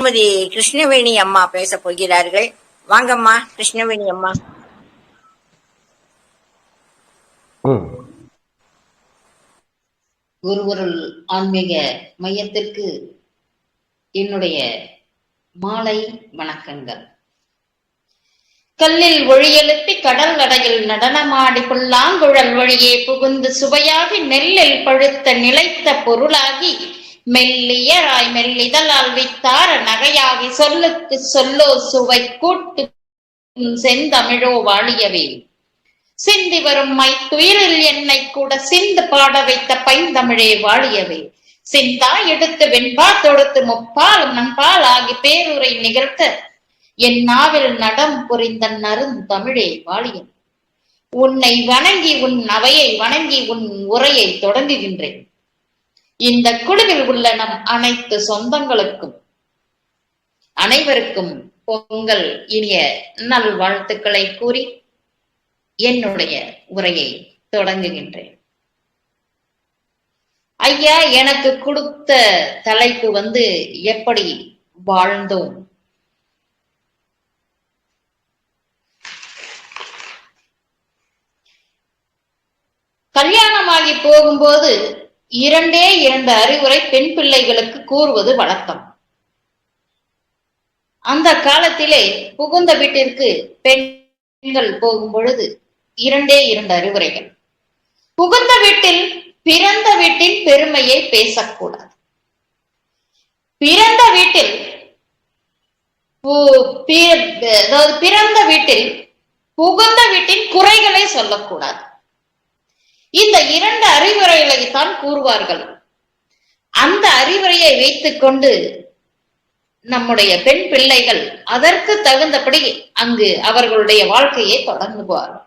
திருமதி கிருஷ்ணவேணி அம்மா பேச போகிறார்கள். வாங்கம்மா கிருஷ்ணவேணி அம்மா. ம். குருகுருள் ஆன்மீக மையத்திற்கு என்னுடைய மாலை வணக்கங்கள். கல்லில் ஒழியெழுப்பி கடல் அடையில் நடனமாடி புல்லாங்குழல் வழியே புகுந்து சுவையாகி நெல்லில் பழுத்த நிலைத்த பொருளாகி மெல்லியராய் மெல்லிதழால் வித்தார நகையாகி சொல்லுக்கு சொல்லோ சுவை கூட்டு செந்தமிழோ வாழியவே. சிந்தி வரும் மை துயிலில் என்னை கூட சிந்து பாட வைத்த பைந்தமிழே வாழியவே. சிந்தா எடுத்து வெண்பா தொடுத்து முப்பாலும் நண்பால் ஆகி பேருரை நிகழ்த்த என் நாவில் நடம் புரிந்த நருந்தமிழே வாழியவே. உன்னை வணங்கி உன் அவையை வணங்கி உன் உரையை தொடங்குகின்றேன். இந்த குழுவில் உள்ள நம் அனைத்து சொந்தங்களுக்கும் அனைவருக்கும் பொங்கல் இனிய நல்வாழ்த்துக்களை கூறி என்னுடைய உரையை தொடங்குகின்றேன். ஐயா எனக்கு கொடுத்த தலைப்பு வந்து எப்படி வாழ்ந்தோம்? கல்யாணமாகி போகும்போது இரண்டே இரண்டு அறிவுரை பெண் பிள்ளைகளுக்கு கூறுவது வழக்கம். அந்த காலத்திலே புகுந்த வீட்டிற்கு பெண்கள் போகும் பொழுது இரண்டே இரண்டு அறிவுரைகள். புகுந்த வீட்டில் பிறந்த வீட்டின் பெருமையை பேசக்கூடாது. பிறந்த வீட்டில் அதாவது பிறந்த வீட்டில் புகுந்த வீட்டின் குறைகளை சொல்லக்கூடாது. இந்த இரண்டு அறிவுரைகளை தான் கூறுவார்கள். அந்த அறிவுரையை வைத்துக்கொண்டு நம்முடைய பெண் பிள்ளைகள் அதற்கு தகுந்தபடி அங்கு அவர்களுடைய வாழ்க்கையை தொடங்குவார்கள்.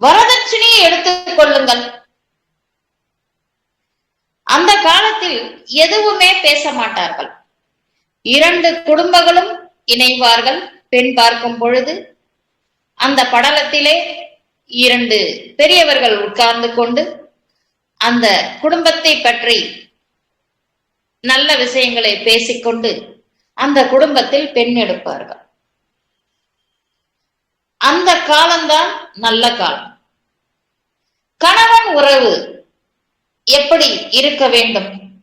வரதட்சணையை எடுத்துக் கொள்ளுங்கள். அந்த காலத்தில் எதுவுமே பேச மாட்டார்கள். இரண்டு குடும்பங்களும் இணைவார்கள். பெண் பார்க்கும் பொழுது அந்த படலத்திலே இரண்டு பெரியவர்கள் உட்கார்ந்து கொண்டு அந்த குடும்பத்தை பற்றி நல்ல விஷயங்களை பேசிக்கொண்டு அந்த குடும்பத்தில் பெண் எடுப்பார்கள். அந்த காலம்தான் நல்ல காலம். கணவன் உறவு எப்படி இருக்க வேண்டும்?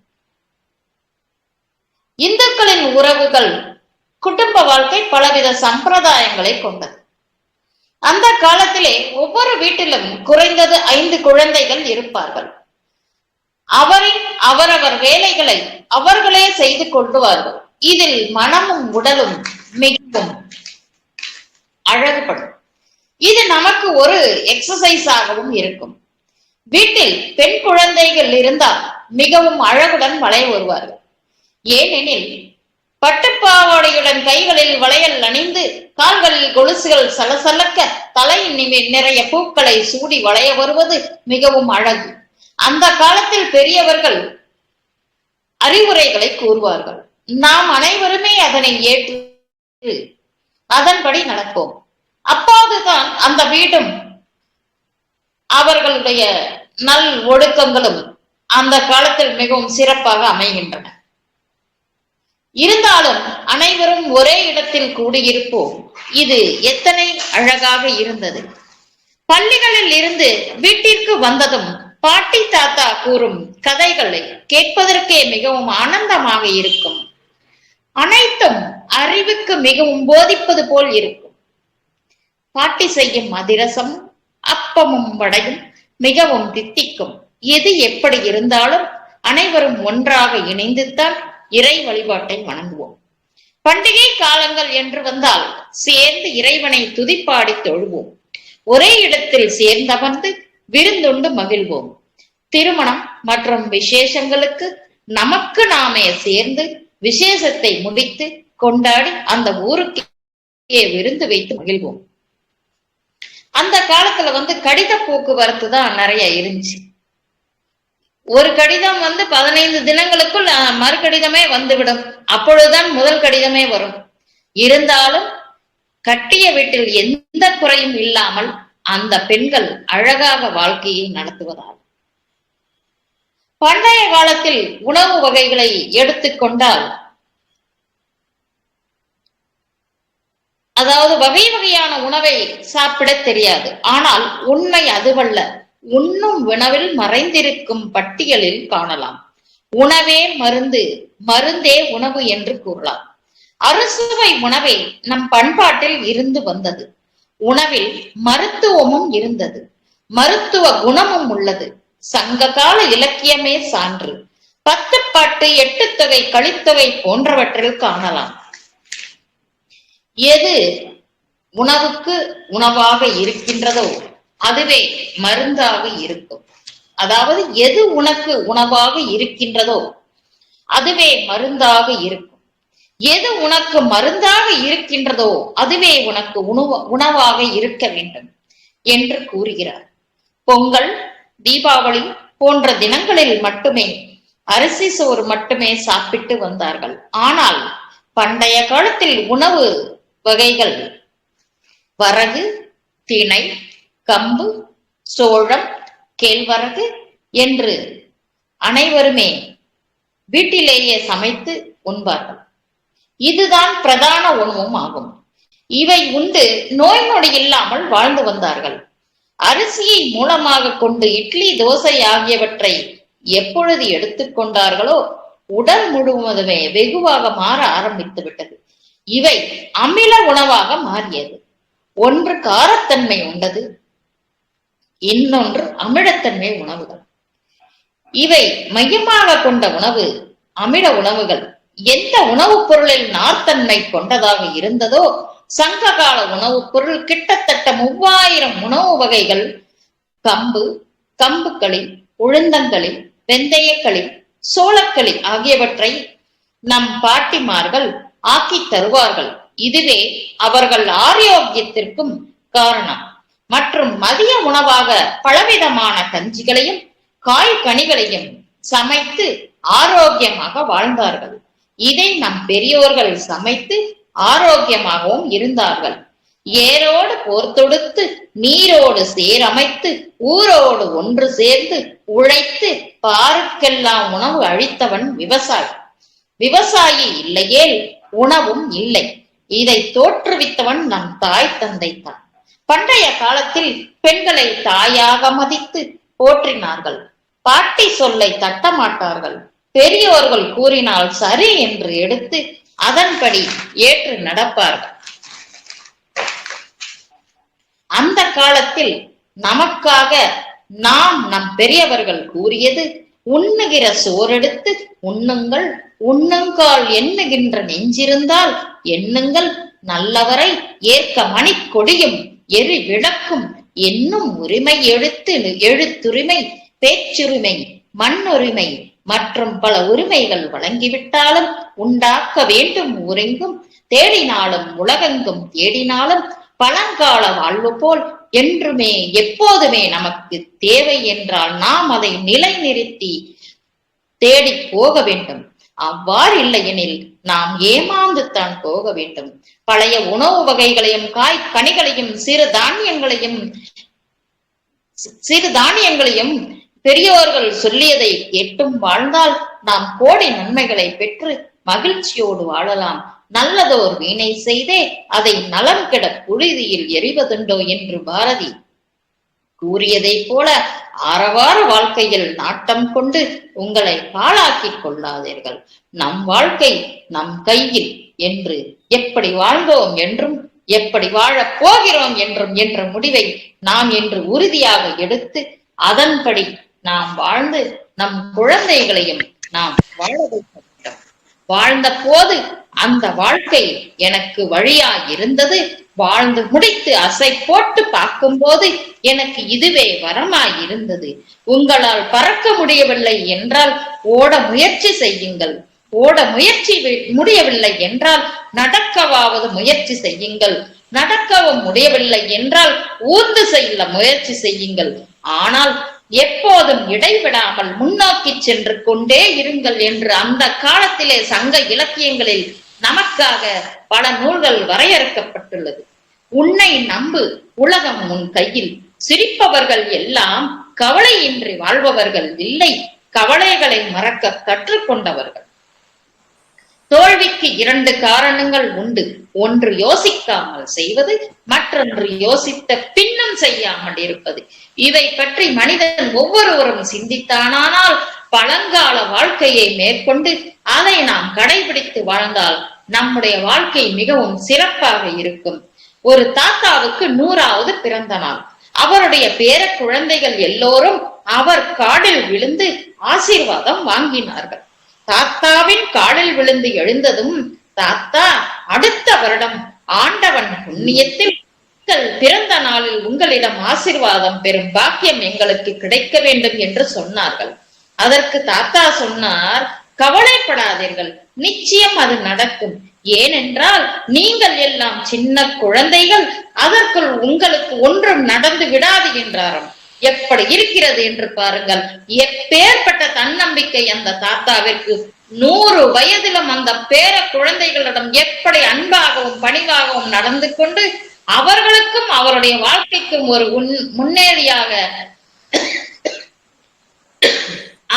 இந்துக்களின் உறவுகள் குடும்ப வாழ்க்கை பலவித சம்பிரதாயங்களை கொண்டது. அந்த காலத்திலே ஒவ்வொரு வீட்டிலும் குறைந்தது ஐந்து குழந்தைகள் இருப்பார்கள். அவரின் அவரவர் வேலைகளை அவர்களே செய்து கொள்வார்கள். இதில் மனமும் உடலும் மிகவும் அழகுபடும். இது நமக்கு ஒரு எக்ஸசைஸ் ஆகவும் இருக்கும். வீட்டில் பெண் குழந்தைகள் இருந்தால் மிகவும் அழகுடன் வளைய வருவார்கள். ஏனெனில் பட்டுப்பாவாடையுடன் கைகளில் வளையல் அணிந்து கால்களில் கொலுசுகள் சலசலக்க தலையின் நிறைய பூக்களை சூடி வளைய வருவது மிகவும் அழகு. அந்த காலத்தில் பெரியவர்கள் அறிவுரைகளை கூறுவார்கள். நாம் அனைவருமே அதனை ஏற்று அதன்படி நடப்போம். அப்போதுதான் அந்த வீடும் அவர்களுடைய நல் ஒழுக்கங்களும் அந்த காலத்தில் மிகவும் சிறப்பாக அமைகின்றன. இருந்தாலும் அனைவரும் ஒரே இடத்தில் கூடியிருப்போம். இது எத்தனை அழகாக இருந்தது. பள்ளிகளில் இருந்து வீட்டிற்கு வந்ததும் பாட்டி தாத்தா கூறும் கதைகளை கேட்பதற்கே மிகவும் ஆனந்தமாக இருக்கும். அனைத்தும் அறிவுக்கு மிகவும் போதிப்பது போல் இருக்கும். பாட்டி செய்யும் அதிரசம் அப்பமும் வடையும் மிகவும் தித்திக்கும். எது எப்படி இருந்தாலும் அனைவரும் ஒன்றாக இணைந்துத்தான் இறை வழிபாட்டை வணங்குவோம். பண்டிகை காலங்கள் என்று வந்தால் சேர்ந்து இறைவனை துதிப்பாடி தொழுவோம். ஒரே இடத்தில் சேர்ந்தமர்ந்து விருந்துண்டு மகிழ்வோம். திருமணம் மற்றும் விசேஷங்களுக்கு நமக்கு நாமே சேர்ந்து விசேஷத்தை முடித்து கொண்டாடி அந்த ஊருக்கே விருந்து வைத்து மகிழ்வோம். அந்த காலத்துல வந்து கடித போக்குவரத்து தான் நிறைய இருந்துச்சு. ஒரு கடிதம் வந்து பதினைந்து தினங்களுக்குள் மறு மறுகடிதமே வந்துவிடும். அப்பொழுதுதான் முதல் கடிதமே வரும். இருந்தாலும் கட்டிய வீட்டில் எந்த குறையும் இல்லாமல் அந்த பெண்கள் அழகாக வாழ்க்கையை நடத்துவதால் பண்டைய காலத்தில் உணவு வகைகளை எடுத்துக்கொண்டால் அதாவது வகை வகையான உணவை சாப்பிட தெரியாது. ஆனால் உண்மை அதுவல்ல. உண்ணும் உணவில் மறைந்திருக்கும் பட்டியலில் காணலாம். உணவே மருந்து மருந்தே உணவு என்று கூறலாம். அறுசுவை உணவே நம் பண்பாட்டில் இருந்து வந்தது. உணவில் மருத்துவமும் இருந்தது. மருத்துவ குணமும் உள்ளது. சங்க கால இலக்கியமே சான்று. பத்து பாட்டு எட்டு தொகை கழித்தொகை போன்றவற்றில் காணலாம். எது உணவுக்கு உணவாக இருக்கின்றதோ அதுவே மருந்தாக இருக்கும். அதாவது எது உனக்கு உணவாக இருக்கின்றதோ அதுவே மருந்தாக இருக்கும். எது உனக்கு மருந்தாக இருக்கின்றதோ அதுவே உனக்கு உணவு உணவாக இருக்க வேண்டும் என்று கூறுகிறார். பொங்கல் தீபாவளி போன்ற தினங்களில் மட்டுமே அரிசி சோறு மட்டுமே சாப்பிட்டு வந்தார்கள். ஆனால் பண்டைய காலத்தில் உணவு வகைகள் வரகு திணை கம்பு சோளம் கேழ்வரகு என்று அனைவருமே வீட்டிலேயே சமைத்து உண்பார்கள். இதுதான் பிரதான உணவும் ஆகும். இவை உண்டு நோய் நொடி இல்லாமல் வாழ்ந்து வந்தார்கள். அரிசியை மூலமாக கொண்டு இட்லி தோசை ஆகியவற்றை எப்பொழுது எடுத்துக்கொண்டார்களோ உடல் முழுவதுமே வெகுவாக மாற ஆரம்பித்து விட்டது. இவை அமில உணவாக மாறியது. ஒன்று காரத்தன்மை உண்டது இன்னொன்று அமிலத்தன்மை உணவுகள். இவை மையமாக கொண்ட உணவு அமில உணவுகள். எந்த உணவுப் பொருளில் நார்த்தன்மை கொண்டதாக இருந்ததோ சங்ககால உணவுப் பொருள் கிட்டத்தட்ட மூவாயிரம் உணவு வகைகள் கம்பு கம்புக்களி உளுந்தங்களி வெந்தயக்களி சோளக்களி ஆகியவற்றை நம் பாட்டிமார்கள் ஆக்கி தருவார்கள். இதுவே அவர்கள் ஆரோக்கியத்திற்கும் காரணம். மற்றும் மதிய உணவாக பலவிதமான கஞ்சிகளையும் காய் கனிகளையும் சமைத்து ஆரோக்கியமாக வாழ்ந்தார்கள். இதை நம் பெரியோர்கள் சமைத்து ஆரோக்கியமாகவும் இருந்தார்கள். ஏரோடு போர் தொடுத்து நீரோடு சேரமைத்து ஊரோடு ஒன்று சேர்ந்து உழைத்து பாருக்கெல்லாம் உணவு அழித்தவன் விவசாயி. விவசாயி இல்லையேல் உணவும் இல்லை. இதை தோற்றுவித்தவன் நம் தாய் தந்தை தான். பண்டைய காலத்தில் பெண்களை தாயாக மதித்து போற்றினார்கள். பாட்டி சொல்லை தட்டமாட்டார்கள் பெரியோர்கள் கூறினால் சரி என்று எடுத்து அதன்படி ஏற்று நடப்பார்கள். அந்த காலத்தில் நமக்காக நாம் நம் பெரியவர்கள் கூறியது உண்ணுகிற சோறெடுத்து உண்ணுங்கள் உண்ணுங்கால் எண்ணுகின்ற நெஞ்சிருந்தால் எண்ணுங்கள் நல்லவரை ஏற்க மணிக்கொடியும் எரி விளக்கும் என்னும் உரிமை எழுத்து எழுத்துரிமை பேச்சுரிமை மண்ணுரிமை மற்றும் பல உரிமைகள் வழங்கிவிட்டாலும் உண்டாக்க வேண்டும் ஊரெங்கும் தேடினாலும் உலகெங்கும் தேடினாலும் பழங்கால வாழ்வு போல் என்றுமே எப்போதுமே நமக்கு தேவை என்றால் நாம் அதை நிலைநிறுத்தி தேடி போக வேண்டும். அவ்வாறு இல்லையெனில் நாம் ஏமாந்து தான் போக வேண்டும். பழைய உணவு வகைகளையும் காய் கனிகளையும் சிறு தானியங்களையும் சிறு தானியங்களையும் பெரியோர்கள் சொல்லியதை எட்டும் வாழ்ந்தால் நாம் கோடி நன்மைகளை பெற்று மகிழ்ச்சியோடு வாழலாம். நல்லதோர் வீணை செய்தே அதை நலம் கெட புழுதியில் எறிவதுண்டோ என்று பாரதி கூறியதைப் போல ஆரவார வாழ்க்கையில் நாட்டம் கொண்டு உங்களை பாழாக்கிக் கொள்ளாதீர்கள். நம் வாழ்க்கை நம் கையில் என்று எப்படி வாழ்ந்தோம் என்றும் எப்படி வாழப் போகிறோம் என்றும் என்ற முடிவை நாம் என்று உறுதியாக எடுத்து அதன்படி நாம் வாழ்ந்து நம் குழந்தைகளையும் நாம் வாழ வைக்க வாழ்ந்த போது அந்த வாழ்க்கை எனக்கு வழியா இருந்தது வாழ்ந்து முடித்து அசை போட்டு பார்க்கும்போது எனக்கு இதுவே வரமாய் இருந்தது உங்களால் பறக்க முடியவில்லை என்றால் ஓட முயற்சி செய்யுங்கள். ஓட முயற்சி முடியவில்லை என்றால் நடக்கவாவது முயற்சி செய்யுங்கள். நடக்கவும் முடியவில்லை என்றால் ஊர்ந்து செய்ய முயற்சி செய்யுங்கள். ஆனால் எப்போதும் இடைவிடாமல் முன்னோக்கி சென்று கொண்டே இருங்கள் என்று அந்த காலத்திலே சங்க இலக்கியங்களில் நமக்காக பல நூல்கள் வரையறுக்கப்பட்டுள்ளது. உன்னை நம்பு. உலகம் உன் கையில். சிரிப்பவர்கள் எல்லாம் கவலையின்றி வாழ்பவர்கள் இல்லை. கவலைகளை மறக்க கற்றுக்கொண்டவர்கள். தோல்விக்கு இரண்டு காரணங்கள் உண்டு. ஒன்று யோசிக்காமல் செய்வது மற்றொன்று யோசித்த பின்னம் செய்யாமல் இருப்பது. இதை பற்றி மனிதன் ஒவ்வொருவரும் சிந்தித்தானால் பழங்கால வாழ்க்கையை மேற்கொண்டு அதை நாம் கடைபிடித்து வாழ்ந்தால் நம்முடைய வாழ்க்கை மிகவும் சிறப்பாக இருக்கும். ஒரு தாத்தாவுக்கு நூறாவது பிறந்த நாள். அவருடைய பேர குழந்தைகள் எல்லோரும் அவர் காடில் விழுந்து ஆசீர்வாதம் வாங்கினார்கள். தாத்தாவின் காலில் விழுந்து எழுந்ததும் தாத்தா அடுத்த வருடம் ஆண்டவன் புண்ணியத்தில் பிறந்த நாளில் உங்களிடம் ஆசீர்வாதம் பெறும் பாக்கியம் எங்களுக்கு கிடைக்க வேண்டும் என்று சொன்னார்கள். அதற்கு தாத்தா சொன்னார் கவலைப்படாதீர்கள் நிச்சயம் அது நடக்கும். ஏனென்றால் நீங்கள் எல்லாம் சின்ன குழந்தைகள் அதற்குள் உங்களுக்கு ஒன்றும் நடந்து விடாது என்றாராம். எப்படி இருக்கிறது என்று பாருங்கள். எப்பேற்பட்ட தன்னம்பிக்கை அந்த தாத்தாவிற்கு நூறு வயதிலும் அந்த பேர குழந்தைகளிடம் எப்படி அன்பாகவும் பணிவாகவும் நடந்து கொண்டு அவர்களுக்கும் அவருடைய வாழ்க்கைக்கும் ஒரு முன்னேறியாக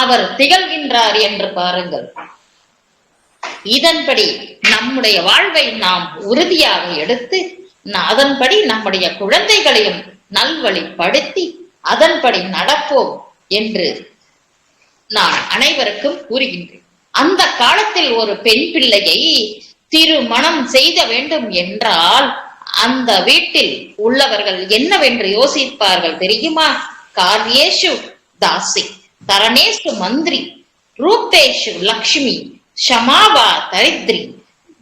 அவர் திகழ்கின்றார் என்று பாருங்கள். இதன்படி நம்முடைய வாழ்வை நாம் உறுதியாக எடுத்து அதன்படி நம்முடைய குழந்தைகளையும் நல்வழிப்படுத்தி அதன்படி நடப்போம் என்று நான் அனைவருக்கும் கூறுகின்றேன். அந்த காலத்தில் ஒரு பெண் பிள்ளையை திருமணம் செய்த வேண்டும் என்றால் அந்த வீட்டில் உள்ளவர்கள் என்னவென்று யோசிப்பார்கள் தெரியுமா? காரியேஷு தாசி தரணேஷு மந்திரி ரூபேஷு லக்ஷ்மி ஷமாவா தரித்ரி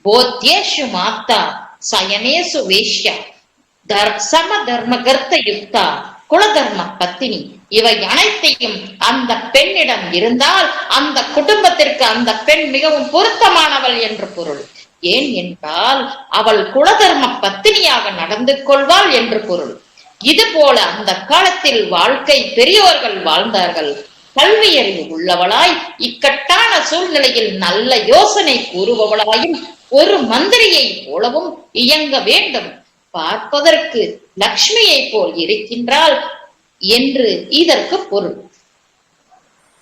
போத்யேஷு மாத்தா சயனேசு வேஷ்யா தர் சம தர்மகர்த்த யுக்தா குலதர்ம பத்தினி. இவை அனைத்தையும் அந்த பெண்ணிடம் இருந்தால் அந்த குடும்பத்திற்கு அந்த பெண் மிகவும் பொருத்தமானவள் என்று பொருள். ஏன் என்றால் அவள் குலதர்ம பத்தினியாக நடந்து கொள்வாள் என்று பொருள். இது போல அந்த காலத்தில் வாழ்க்கை பெரியோர்கள் வாழ்ந்தார்கள். கல்வியறிவு உள்ளவளாய் இக்கட்டான சூழ்நிலையில் நல்ல யோசனை கூறுபவளாயும் ஒரு மந்திரியை போலவும் இயங்க வேண்டும். பார்ப்பதற்கு லக்ஷ்மியை போல் இருக்கின்றாள் என்று இதற்கு பொருள்.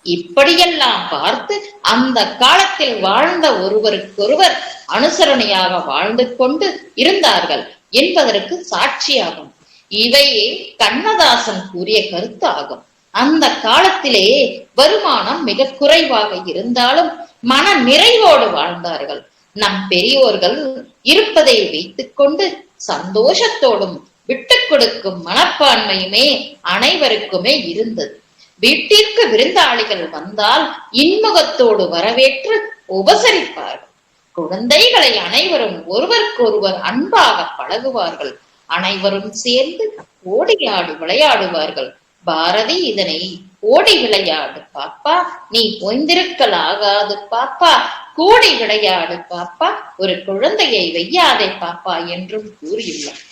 இப்படியெல்லாம் பார்த்து அந்த காலத்தில் வாழ்ந்த ஒருவருக்கொருவர் அனுசரணையாக வாழ்ந்து கொண்டு இருந்தார்கள் என்பதற்கு சாட்சியாகும். இவையே கண்ணதாசன் கூறிய கருத்து ஆகும் அந்த காலத்திலே வருமானம் மிக குறைவாக இருந்தாலும் மன நிறைவோடு வாழ்ந்தார்கள். நம் பெரியோர்கள் இருப்பதை வைத்துக்கொண்டு சந்தோஷத்தோடும் விட்டுக் கொடுக்கும் மனப்பான்மையுமே அனைவருக்குமே இருந்தது. வீட்டிற்கு விருந்தாளிகள் வந்தால் இன்முகத்தோடு வரவேற்று உபசரிப்பார்கள். குழந்தைகளை அனைவரும் ஒருவருக்கொருவர் அன்பாக பழகுவார்கள். அனைவரும் சேர்ந்து ஓடியாடி விளையாடுவார்கள். பாரதி இதனை ஓடி விளையாடு பாப்பா. நீ பொய்ந்திருக்கல் ஆகாது பாப்பா. கூடி விளையாடு பாப்பா ஒரு குழந்தையை வெய்யாதே பாப்பா என்றும் கூறியுள்ளார்.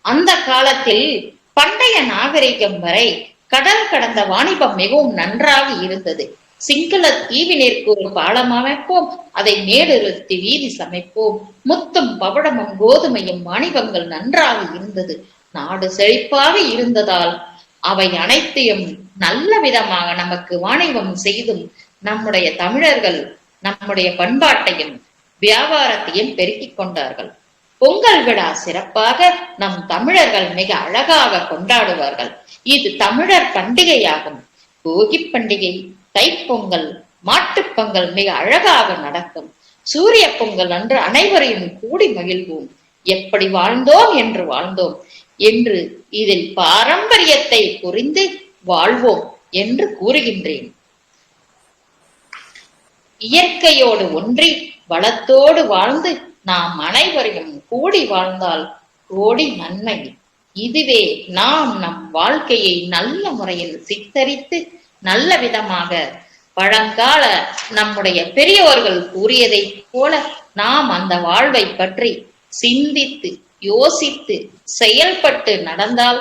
அந்த காலத்தில் பண்டைய நாகரிகம் வரை கடல் கடந்த வாணிபம் மிகவும் நன்றாக இருந்தது. சிங்கள தீவினிற்கு ஒரு பாலம் அமைப்போம் அதை மேலிருத்தி வீதி சமைப்போம். முத்தும் பவடமும் கோதுமையும் வாணிபங்கள் நன்றாக இருந்தது. நாடு செழிப்பாக இருந்ததால் அவை அனைத்தையும் நல்ல விதமாக நமக்கு வாணிபம் செய்தும் நம்முடைய தமிழர்கள் நம்முடைய பண்பாட்டையும் வியாபாரத்தையும் பெருக்கிக் கொண்டார்கள். பொங்கல் விழா சிறப்பாக நம் தமிழர்கள் மிக அழகாக கொண்டாடுவார்கள். இது தமிழர் பண்டிகையாகும். போகி பண்டிகை தைப்பொங்கல் மாட்டுப் பொங்கல் மிக அழகாக நடக்கும். சூரிய பொங்கல் அன்று அனைவரையும் கூடி மகிழ்வோம். எப்படி வாழ்ந்தோம் என்று வாழ்ந்தோம். என்று இதில் பாரம்பரியத்தை புரிந்து வாழ்வோம் என்று கூறுகின்றேன். இயற்கையோடு ஒன்றி வளத்தோடு வாழ்ந்து நாம் அனைவரையும் கூடி வாழ்ந்தால் கோடி நன்மை. இதுவே நாம் நம் வாழ்க்கையை நல்ல முறையில் சித்தரித்து நல்ல விதமாக பழங்கால நம்முடைய பெரியோர்கள் கூறியதைப் போல நாம் அந்த வாழ்வை பற்றி சிந்தித்து யோசித்து செயல்பட்டு நடந்தால்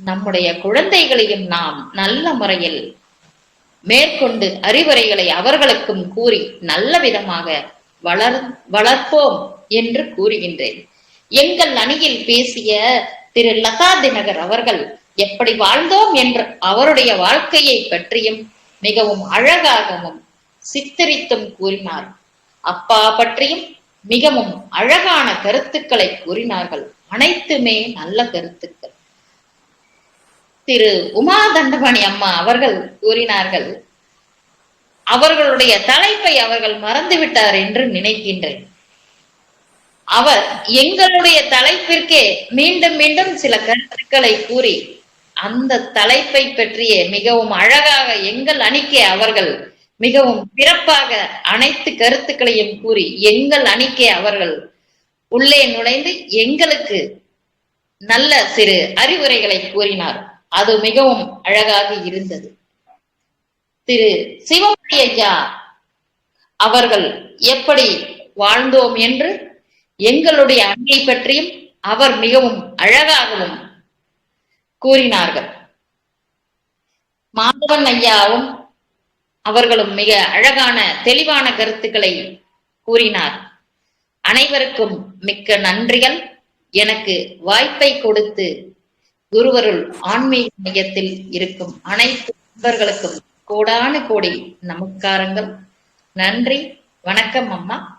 நம்முடைய குழந்தைகளையும் நாம் நல்ல முறையில் மேற்கொண்டு அறிவுரைகளை அவர்களுக்கும் கூறி நல்ல விதமாக வளர் வளர்ப்போம் என்று கூறுகின்றேன். எங்கள் அணியில் பேசிய திரு லதா தினகர் அவர்கள் எப்படி வாழ்ந்தோம் என்று அவருடைய வாழ்க்கையை பற்றியும் மிகவும் அழகாகவும் சித்தரித்தும் கூறினார். அப்பா பற்றியும் மிகவும் அழகான கருத்துக்களை கூறினார்கள். அனைத்துமே நல்ல கருத்துக்கள். திரு உமா தண்டபாணி அம்மா அவர்கள் கூறினார்கள் அவர்களுடைய தலைப்பை அவர்கள் மறந்துவிட்டார் என்று நினைக்கின்றேன். அவர் எங்களுடைய தலைப்பிற்கே மீண்டும் மீண்டும் சில கருத்துக்களை கூறி அந்த தலைப்பை பற்றிய மிகவும் அழகாக எங்கள் அணிக்கே அவர்கள் மிகவும் சிறப்பாக அனைத்து கருத்துக்களையும் கூறி எங்கள் அணிக்கே அவர்கள் உள்ளே நுழைந்து எங்களுக்கு நல்ல சிறு அறிவுரைகளை கூறினார். அது மிகவும் அழகாக இருந்தது. திரு சிவமணி ஐயா அவர்கள் எப்படி வாழ்ந்தோம் என்று எங்களுடைய அணியை பற்றியும் அவர் மிகவும் அழகாகவும் கூறினார்கள். மாதவன் ஐயாவும் அவர்களும் மிக அழகான தெளிவான கருத்துக்களை கூறினார். அனைவருக்கும் மிக்க நன்றிகள். எனக்கு வாய்ப்பை கொடுத்து குருவருள் ஆன்மீக மையத்தில் இருக்கும் அனைத்து நண்பர்களுக்கும் கோடான கோடி நமஸ்காரங்கள். நன்றி. வணக்கம் அம்மா.